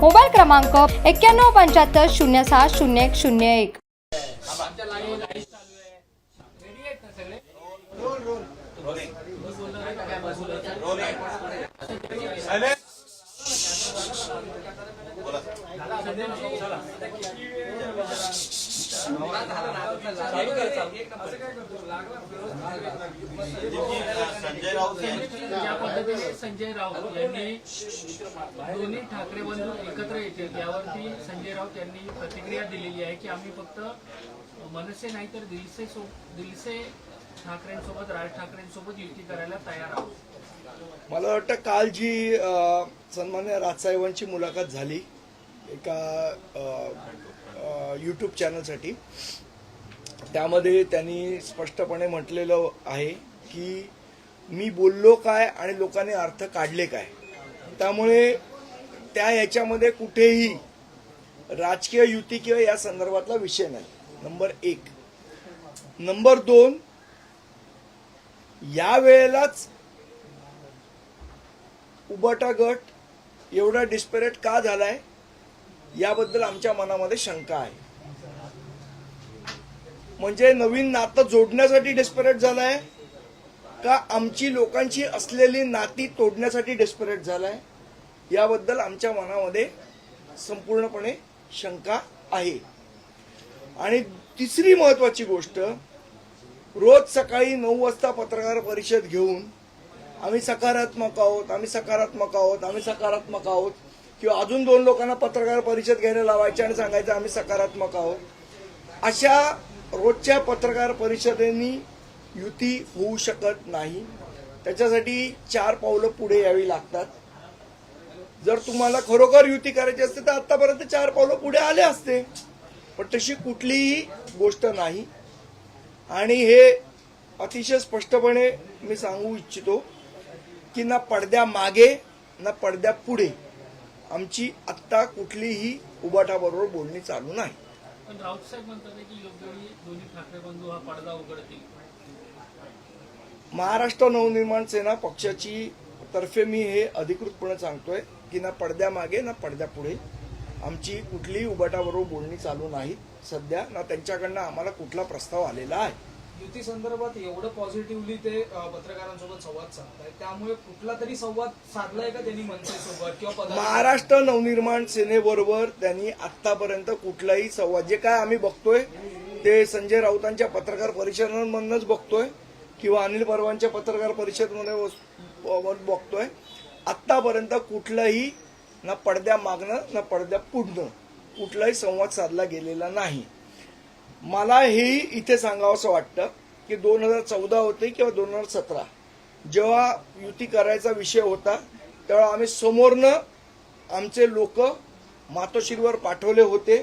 Mobile क्रमांक एक्क्याण्णव पंच्याहत्तर शून्य सहा शून्य एक शून्य एक संजय राऊत यांनी ज्या पद्धतीने संजय राऊत यांनी दोन्ही ठाकरे बंधू एकत्र येतील. यावरती संजय राऊत यांनी प्रतिक्रिया दिलेली आहे की आम्ही फक्त मनसे नाही तर दिलसे सो दिलसे ठाकरेंसोबत राज ठाकरेंसोबत युती करायला तयार आहोत. मला वाटतं काल जी सन्मान्य राजसाहेबांची मुलाखत झाली एका यूट्यूब चॅनलसाठी त्यामध्ये त्यांनी स्पष्टपणे म्हटलेलं आहे की मी बोललो काय आणि लोकांनी अर्थ काढले काय. त्यामुळे त्या याच्यामध्ये कुठेही राजकीय युती किंवा या संदर्भातला विषय नाही. नंबर एक. नंबर दोन या वेळेलाच उबाटा गट एवढा डिस्पेरेट का झालाय याबद्दल आमच्या मनामध्ये शंका आहे. म्हणजे नवीन नातं जोडण्यासाठी डेस्परेट झालाय का आमची लोकांची असलेली नाती तोडण्यासाठी डेस्परेट झालाय? याबद्दल आमच्या मनामध्ये संपूर्णपणे शंका आहे. आणि तिसरी महत्वाची गोष्ट रोज सकाळी नऊ वाजता पत्रकार परिषद घेऊन आम्ही सकारात्मक आहोत आम्ही सकारात्मक आहोत आम्ही सकारात्मक आहोत किंवा अजून दोन लोकांना पत्रकार परिषद घ्यायला लावायचे आणि सांगायचं आम्ही सकारात्मक आहोत. अशा रोजच्या पत्रकार परिषदेनी युती होऊ शकत नाही. त्याच्यासाठी चार पावलं पुढे यावी लागतात. जर तुम्हाला खरोखर युती करायची असते तर आतापर्यंत चार पावलं पुढे आले असते. पण तशी कुठलीही गोष्ट नाही. आणि हे अतिशय स्पष्टपणे मी सांगू इच्छितो की ना पडद्या मागे ना पडद्या पुढे आमची आत्ता कुठलीही उबाटाबरोबर बोलणी चालू नाही. पण राऊत साहेब म्हणतात की योग्य वेळी दोन्ही ठाकरे बंधू हा पडदा उघडतील. महाराष्ट्र नवनिर्माण सेना पक्षाची तर्फे मी हे अधिकृतपणे सांगतोय की ना पडद्या मागे ना पडद्या पुढे. आमची कुठलीही उबाटाबरोबर बोलणी चालू नाही. सध्या ना त्यांच्याकडनं आम्हाला कुठला प्रस्ताव आलेला आहे. युती संदर्भात एवढं पॉझिटिव्हली ते पत्रकारांसोबत संवाद साधतायत त्यामुळे कुठला तरी संवाद साधलाय का त्यांनी मनसेसोबत किंवा महाराष्ट्र नवनिर्माण सेनेबरोबर त्यांनी आतापर्यंत कुठलाही संवाद जे काय आम्ही बघतोय ते संजय राऊतांच्या पत्रकार परिषदांमधूनच बघतोय. किंवा अनिल परवांच्या पत्रकार परिषदमध्ये बघतोय आत्तापर्यंत कुठलंही ना पडद्या मागणं ना पडद्या पुढणं कुठलाही संवाद साधला गेलेला नाही. मला हेही इथे सांगावंसं वाटतं की दोन हजार चौदा होते किंवा दोन हजार सतरा जेव्हा युती करायचा विषय होता तेव्हा आम्ही समोरनं आमचे लोक मातोश्रीवर पाठवले होते.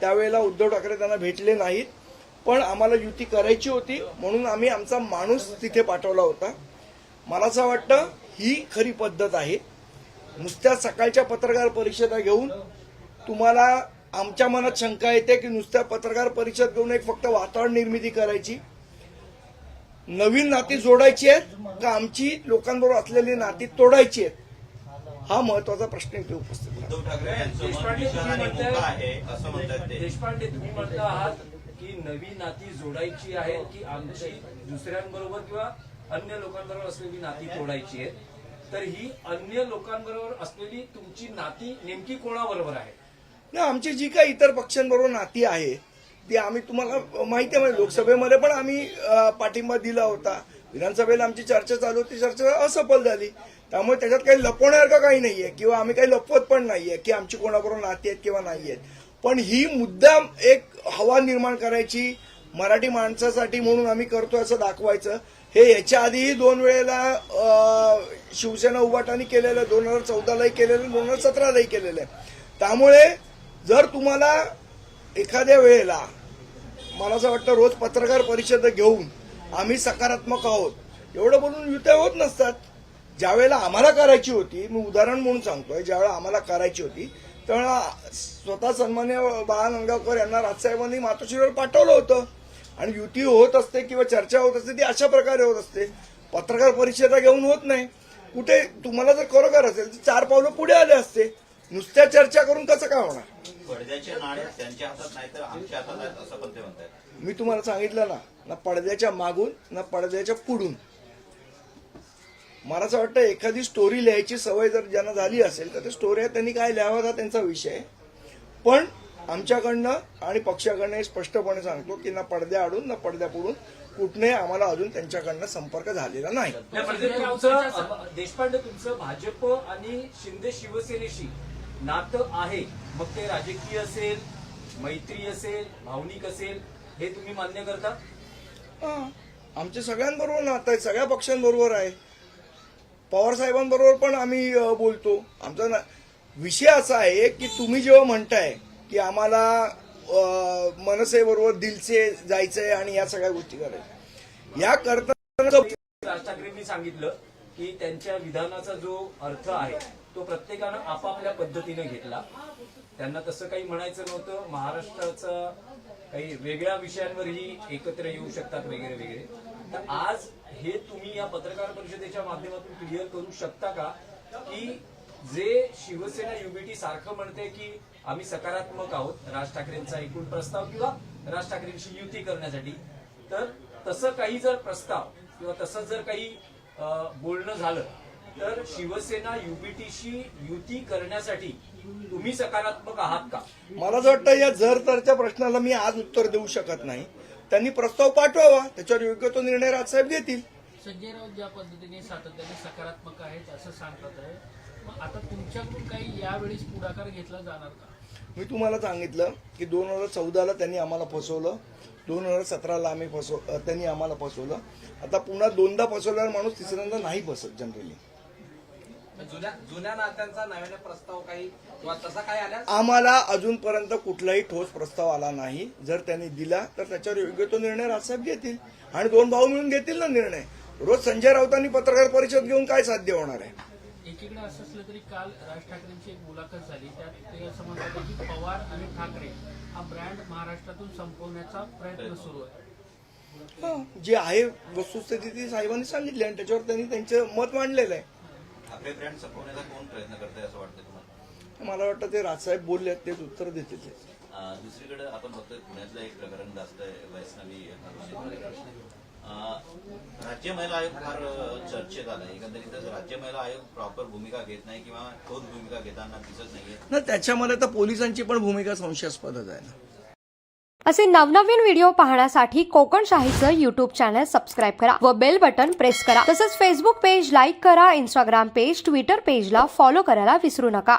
त्यावेळेला उद्धव ठाकरे त्यांना भेटले नाहीत. पण आम्हाला युती करायची होती म्हणून आम्ही आमचा माणूस तिथे पाठवला होता. मला असं वाटतं ही खरी पद्धत आहे. नुसत्या सकाळच्या पत्रकार परिषदा घेऊन तुम्हाला आमच्या मनात शंका येते की नुसत्या पत्रकार परिषद घेऊन एक फक्त वातावरण निर्मिती करायची. नवीन नाती जोडायची आहेत का आमची लोकांबरोबर असलेली नाती तोडायची आहेत? हा महत्त्वाचा प्रश्न इथे उपस्थित देशपांडे तुम्ही म्हणता आहात की नवी नाती जोडायची आहेत की आमची दुसऱ्यांबरोबर किंवा अन्य लोकांबरोबर असलेली नाती तोडायची आहेत. तर ही अन्य लोकांबरोबर असलेली तुमची नाती नेमकी कोणाबरोबर आहे? ना आमची जी काही इतर पक्षांबरोबर नाती आहे ती आम्ही तुम्हाला माहिती आहे म्हणजे लोकसभेमध्ये पण आम्ही पाठिंबा दिला होता. विधानसभेला आमची चर्चा चालू होती चर्चा असफल झाली. त्यामुळे त्याच्यात काही लपवण्यासारखं काही नाहीये किंवा आम्ही काही लपवत पण नाहीये की आमची कोणाबरोबर नाती आहेत किंवा नाही आहेत पण ही मुद्दाम एक हवा निर्माण करायची मराठी माणसासाठी म्हणून आम्ही करतोय असं दाखवायचं. हे याच्या आधीही दोन वेळेला शिवसेना उभाटाने केलेलं आहे दोन हजार चौदालाही केलेलं दोन हजार सतरालाही केलेलं आहे. त्यामुळे जर तुम्हाला एखाद्या वेळेला मला असं वाटतं रोज पत्रकार परिषद घेऊन आम्ही सकारात्मक आहोत एवढं बोलून युत्या होत नसतात. ज्यावेळेला आम्हाला करायची होती मी उदाहरण म्हणून सांगतोय ज्यावेळेला आम्हाला करायची होती त्यावेळेला स्वतः सन्मान्य बाळा नंदगावकर यांना राजसाहेबांनी मातोश्रीवर पाठवलं होतं. आणि युती होत असते किंवा चर्चा होत असते ती अशा प्रकारे होत असते. पत्रकार परिषदा घेऊन होत नाही. कुठे तुम्हाला जर खरोखर असेल तर चार पावलं पुढे आले असते. नुसत्या चर्चा करून कसं काय होणार? मी तुम्हाला सांगितलं ना ना पडद्याच्या मागून ना पडद्याच्या पुढून. मला असं वाटतं एखादी स्टोरी लिहायची सवय जर ज्यांना झाली असेल तर ते स्टोरी त्यांनी काय लिहावं हा त्यांचा विषय. पण आमच्याकडनं आणि पक्षाकडनं स्पष्टपणे सांगतो की ना पडद्या आडून ना पडद्या पुढून कुठने आम्हाला अजून त्यांच्याकडनं संपर्क झालेला नाही. देशपांडे तुमचं भाजप आणि शिंदे शिवसेनेशी नातं आहे मग ते राजकीय असेल मैत्री असेल भावनिक असेल हे तुम्ही मान्य करता? हा, आमच्या सगळ्यांबरोबर नातं आहे सगळ्या पक्षांबरोबर आहे. पवार साहेबांबरोबर पण आम्ही बोलतो. आमचा ना विषय असा आहे की तुम्ही जेव्हा म्हणताय की आम्हाला मनसेबरोबर दिलचे जायचंय आणि या सगळ्या गोष्टी करायच्या या करता राज ठाकरेंनी सांगितलं की त्यांच्या विधानाचा जो अर्थ आहे तो प्रत्येकानं आपापल्या पद्धतीने घेतला. त्यांना तसं काही म्हणायचं नव्हतं. महाराष्ट्राचं काही वेगळ्या विषयांवरही एकत्र येऊ शकतात वगैरे वगैरे. तर आज हे तुम्ही या पत्रकार परिषदेच्या माध्यमातून क्लिअर करू शकता का? की जे शिवसेना युबीटी सारखं म्हणते की आम्ही सकारात्मक आहोत राज ठाकरेंचा एकूण प्रस्ताव किंवा राज ठाकरेंशी युती करण्यासाठी तर तसं काही जर प्रस्ताव किंवा तसं जर काही बोलणं झालं तर शिवसेना युबीटीशी युती करण्यासाठी तुम्ही सकारात्मक आहात का? मला असं वाटतं या जर तरच्या प्रश्नाला मी आज उत्तर देऊ शकत नाही. त्यांनी प्रस्ताव पाठवावा त्याच्यावर योग्य तो निर्णय राजसाहेब घेतील. संजय राऊत ज्या पद्धतीने सातत्याने सकारात्मक आहेत असं सांगतात आहे मग आता तुमच्याकडून काही यावेळेस पुढाकार घेतला जाणार का? मी तुम्हाला सांगितलं की दोन हजार चौदाला त्यांनी आम्हाला फसवलं. दोन हजार सतराला आम्ही फसव त्यांनी आम्हाला फसवलं. आता पुन्हा दोनदा फसवल्यावर माणूस तिसऱ्यांदा नाही फसत जनरली जुन्या जुन्या नात्यांचा नव्याने प्रस्ताव काही किंवा तसा काही आल्या आम्हाला अजूनपर्यंत कुठलाही ठोस प्रस्ताव आला नाही. जर त्यांनी दिला तर त्याच्यावर योग्य तो निर्णय राजसाहेब घेतील. आणि दोन भाऊ मिळून घेतील ना निर्णय. रोज संजय राऊतांनी पत्रकार परिषद घेऊन काय साध्य होणार आहे? एकीकडे असं असलं तरी काल राज ठाकरेंची एक मुलाखत झाली. त्यात ते असं म्हणतात की पवार आणि ठाकरे हा ब्रँड महाराष्ट्रातून संपवण्याचा प्रयत्न सुरू आहे. हं, जे आहे वस्तुस्थिती ती साहेबांनी सांगितली आणि त्याच्यावर त्यांनी त्यांचं मत मांडलेलं आहे. ठाकरे ब्रँड संपवण्याचा कोण प्रयत्न करताय असं वाटतं तुम्हाला? मला वाटतं ते राजसाहेब बोलले आहेत तेच उत्तर देतील दुसरीकडे आपण बघतोय पुण्यातलं एक प्रकरण जास्त आहे वैष्णवी राज्य महिला आयोग फार चर्चेत आलाय. एकंदरीतच राज्य महिला आयोग प्रॉपर भूमिका घेत नाही किंवा ठोस भूमिका घेताना दिसत नाहीये. ना त्याच्यामध्ये तर पोलिसांची पण भूमिका संशयास्पदच आहे ना. असे नवनवीन व्हिडिओ पाहण्यासाठी कोकण शाहीचं युट्यूब चॅनल सबस्क्राईब करा व बेल बटन प्रेस करा. तसंच फेसबुक पेज लाईक करा इंस्टाग्राम पेज ट्विटर पेजला फॉलो करायला विसरू नका.